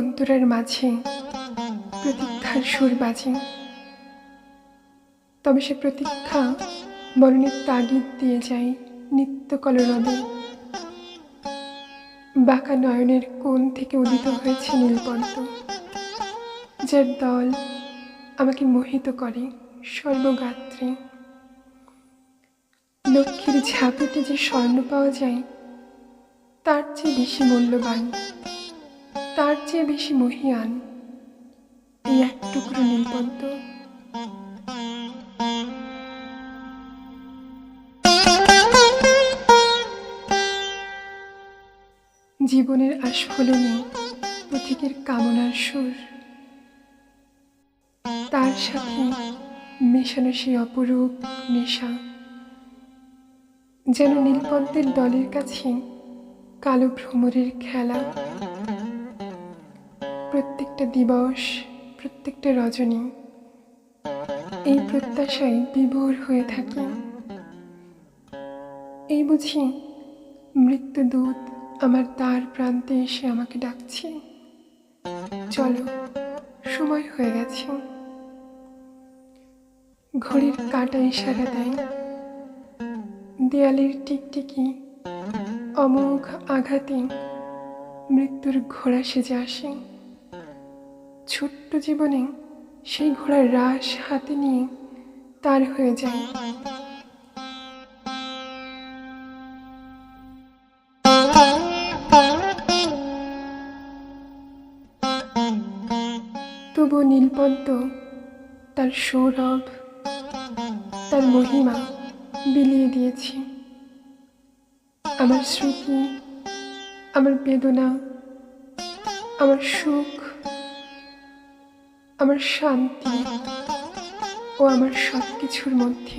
অন্তরের মাঝে, প্রতীক্ষার সুর বাজে। তবে সে প্রতীক্ষা মরণের তাগিদ দিয়ে যায় নিত্য কলরবে বাঁকা নয়নের কোণ থেকে উদিত হয়েছে নীলপদ্ম, যার দল আমাকে মোহিত করে সর্বগাত্রে। লক্ষ্মীর ঝাঁপিতে যে স্বর্ণ পাওয়া যায়, তার চেয়ে বেশি মূল্যবান তার চেয়ে বেশি মহিয়ান। এই এক টুকরো নীলপদ্ম জীবনের আস্ফলনে পথিকের কামনার সুর। তার সাথে মেশানো সেই অপরূপ নেশা। যেন নীলপদ্মের দলের কাছে কালো ভ্রমরের খেলা। প্রত্যেকটা দিবস, প্রত্যেকটা রজনী এই প্রত্যাশায় বিভোর হয়ে থাকে। এই বুঝি মৃত্যুদূত আমার তার প্রান্তে এসে আমাকে ডাকছে। চলো, সময় হয়ে গেছে। ঘড়ির কাটা ইশারা দেয়। দেয়ালের টিকটিকি অমোঘ আঘাতে মৃত্যুর ঘোড়া সেজে আসে। ছোট্ট জীবনে সেই ঘোড়ার রাস হাতে নিয়ে তার হয়ে যায়। তবু নীলপদ্ম, তার সৌরভ, তার মহিমা বিলিয়ে দিয়েছি। আমার স্মৃতি, আমার বেদনা, আমার সুখ আমার শান্তি ও আমার সব কিছুর মধ্যে।